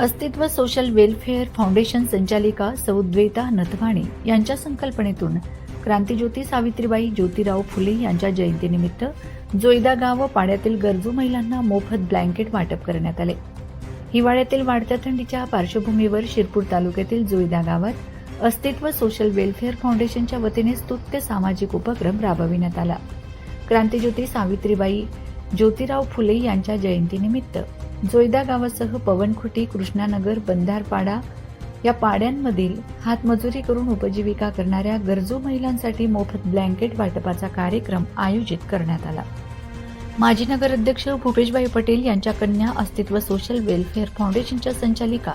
अस्तित्व social welfare foundation संचालिका सौद्वेता नथवाणे यांच्या संकल्पनेतून क्रांतीज्योती सावित्रीबाई ज्योतिराव फुले यांच्या जयंतीनिमित्त जोईदा गाव व पाण्यातील गरजू महिलांना मोफत ब्लँकेट वाटप करण्यात आले. हिवाळ्यातील वाढत्या थंडीच्या पार्श्वभूमीवर शिरपूर तालुक्यातील जोईदा गावात अस्तित्व सोशल वेलफेअर फाउंडेशनच्या वतीने स्तुत्य सामाजिक उपक्रम राबविण्यात आला. क्रांतीज्योती सावित्रीबाई ज्योतिराव फुले यांच्या जयंतीनिमित्त जोयदा गावासह पवनखुटी कृष्णानगर बंधारपाडा या पाड्यांमधील हातमजुरी करून उपजीविका करणाऱ्या गरजू महिलांसाठी मोफत ब्लँकेट वाटपाचा कार्यक्रम आयोजित करण्यात आला. माजी नगराध्यक्ष भूपेशभाई पटेल यांच्या कन्या अस्तित्व सोशल वेलफेअर फाउंडेशनच्या संचालिका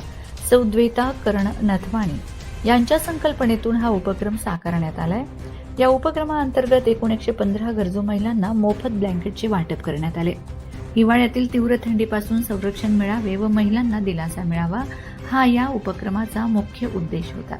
सौद्वेता कर्ण नथवाणी यांच्या संकल्पनेतून हा उपक्रम साकारण्यात आलाय. या उपक्रमाअंतर्गत एकूण एकशे पंधरा गरजू महिलांना मोफत ब्लँकेटचे वाटप करण्यात आले. हिवाळ्यातील तीव्र थंडीपासून संरक्षण मिळावे व महिलांना दिलासा मिळावा हा या उपक्रमाचा मुख्य उद्देश होता.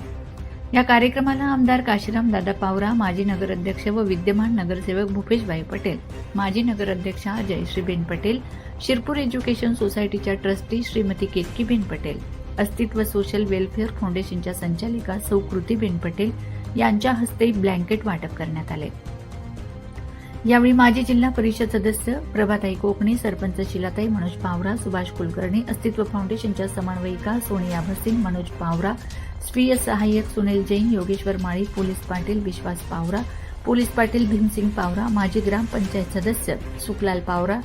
या कार्यक्रमाला आमदार काशीराम दादा पावरा माजी नगराध्यक्ष व विद्यमान नगरसेवक भूपेशभाई पटेल माजी नगराध्यक्षा जयश्रीबेन पटेल शिरपूर एज्युकेशन सोसायटीच्या trustee Shrimati Ketkiben Patel Astitva social welfare फाउंडेशनच्या संचालिका सौ कृतीबेन पटेल यांच्या हस्ते ब्लँकेट वाटप करण्यात आले. यावेळी माजी जिल्हा परिषद सदस्य प्रभाताई कोकणे सरपंच शिलाताई मनोज पावरा सुभाष कुलकर्णी अस्तित्व फाउंडेशनच्या समन्वयिका सोनिया भसीन मनोज पावरा स्वीय सहाय्यक सुनील जैन योगेश्वर माळी पोलीस पाटील विश्वास पावरा पोलीस पाटील भीमसिंग पावरा माजी ग्रामपंचायत सदस्य सुखलाल पावरा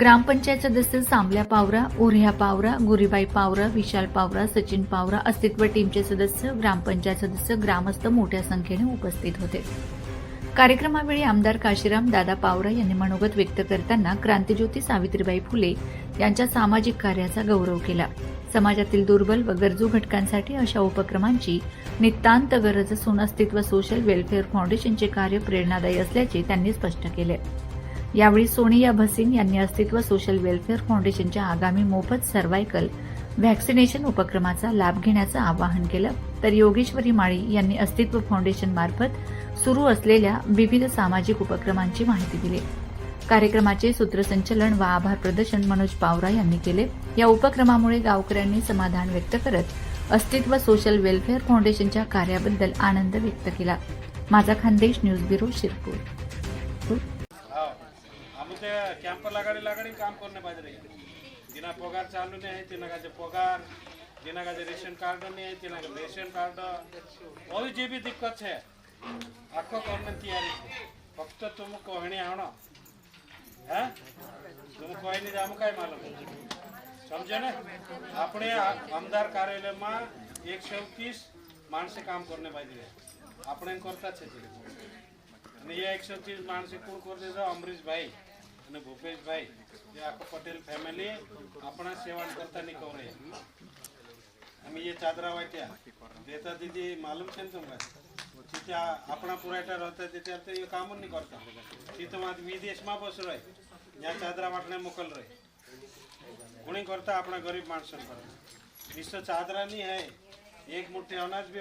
ग्रामपंचायत सदस्य सांबल्या पावरा उर्ह्या पावरा गुरीबाई पावरा विशाल पावरा सचिन पावरा अस्तित्व टीमचे सदस्य ग्रामपंचायत सदस्य ग्रामस्थ मोठ्या संख्येने उपस्थित होते. कार्यक्रमावेळी आमदार काशीराम दादा पावरा यांनी मनोगत व्यक्त करताना क्रांतीज्योती सावित्रीबाई फुले यांच्या सामाजिक कार्याचा गौरव केला. समाजातील दुर्बल व गरजू घटकांसाठी अशा उपक्रमांची नितांत गरज असून अस्तित्व सोशल वेलफेअर फाउंडेशनचे कार्य प्रेरणादायी असल्याचे त्यांनी स्पष्ट केले. यावेळी सोनिया भसीन यांनी अस्तित्व सोशल वेलफेअर फाउंडेशनच्या आगामी मोफत सर्वायकल व्हॅक्सिनेशन उपक्रमाचा लाभ घेण्याचं आवाहन केलं. तर योगेश्वरी माळी यांनी अस्तित्व फाउंडेशन मार्फत सुरू असलेल्या विविध सामाजिक उपक्रमांची माहिती दिली. कार्यक्रमाचे सूत्रसंचलन व आभार प्रदर्शन मनोज पावरा यांनी केले. या उपक्रमामुळे गावकऱ्यांनी समाधान व्यक्त करत अस्तित्व सोशल वेलफेअर फाउंडेशनच्या कार्याबद्दल आनंद व्यक्त केला. माझा खानदेश न्यूज ब्युरो शिरपूर. काम करणे पाहिजे पगार चालू नाही જેના રેશન કાર્ડ નહીં તેના રેશન કાર્ડ આવી જે બી દિક્કત છે. આખો કરવાની તૈયારી છે ફક્ત તું કોહણી આણો હે? તું કોહણી આમ કાંઈ માલુમ. સમજો ને? આપણે આમદાર કાર્યાલયમાં એકસો ત્રીસ માણસે કામ કરને ભાઈ બાજી આપણે કરતા છે અને એ એકસો ત્રીસ માણસે કોણ કર દે દીધો અમરીશભાઈ અને ભૂપેશભાઈ. જે આખો પટેલ ફેમિલી આપણા સેવા કરતા નહીં નીકળે. हमें ये चादरा वाटिया देता दीदी मालूम छे तुम्हारा तिथे अपना पुरायटा रहता तिथे आता ये काम नहीं करता तिथं माझ मी देशमा बसलो आहे या चादरा वाटण्या मोकल रे कोणी करता आपला गरीब माणसं करता नुसतं चादरानी आहे एक मुठ्ठी अनाज बी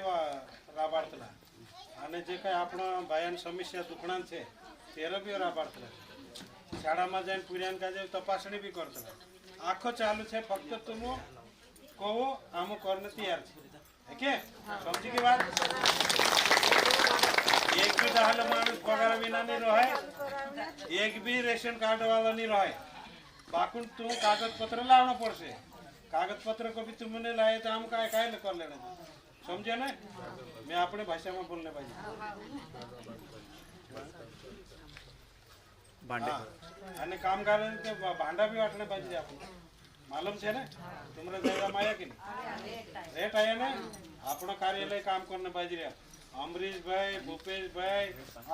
राबाडतला અને જે કંઈ આપણા ભાઈની સમસ્યા દુખણા છે તેરો બી રાબાડતલા શાળામાં જઈને પૂર્યાન કાજે તપાસણી બી કરતલા આખો ચાલુ છે ફક્ત તું कहो आम करने तैयार ओके समझ के बात? एक भी दाल मान पगार बिना नहीं रहे एक भी रेशन कार्ड वाला नहीं रहे बाकुन तू कागज पत्र लाना पड़ से कागज पत्र को भी तुमने लाए तो हम काय काय कर ले समझे ना? मैं अपने भाषा में बोलने पाजी भांडे. हां. अन्य कामगारों के भांडा भी वाटने पाजी आप मालूम छे ना? तुमरे जगह माया की नहीं? आया ना? आपना कार्यालय काम करने बाज रहा अमरीश भाई भूपेश भाई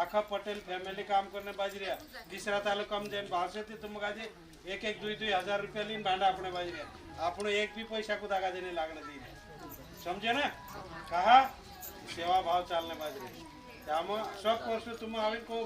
आखा पटेल फैमिली काम करने बाज रहा दूसरा तालु कम जन बाहर से तुम गा एक एक दुई दुई हजार रुपया लीन भांडा अपने बाज रहा आपनो एक भी पैसा को दागा देने लाग न दी समझे ना? कहा? सेवा भाव चालने बाज रहे त्यामा सब कोर्स तुम आवे को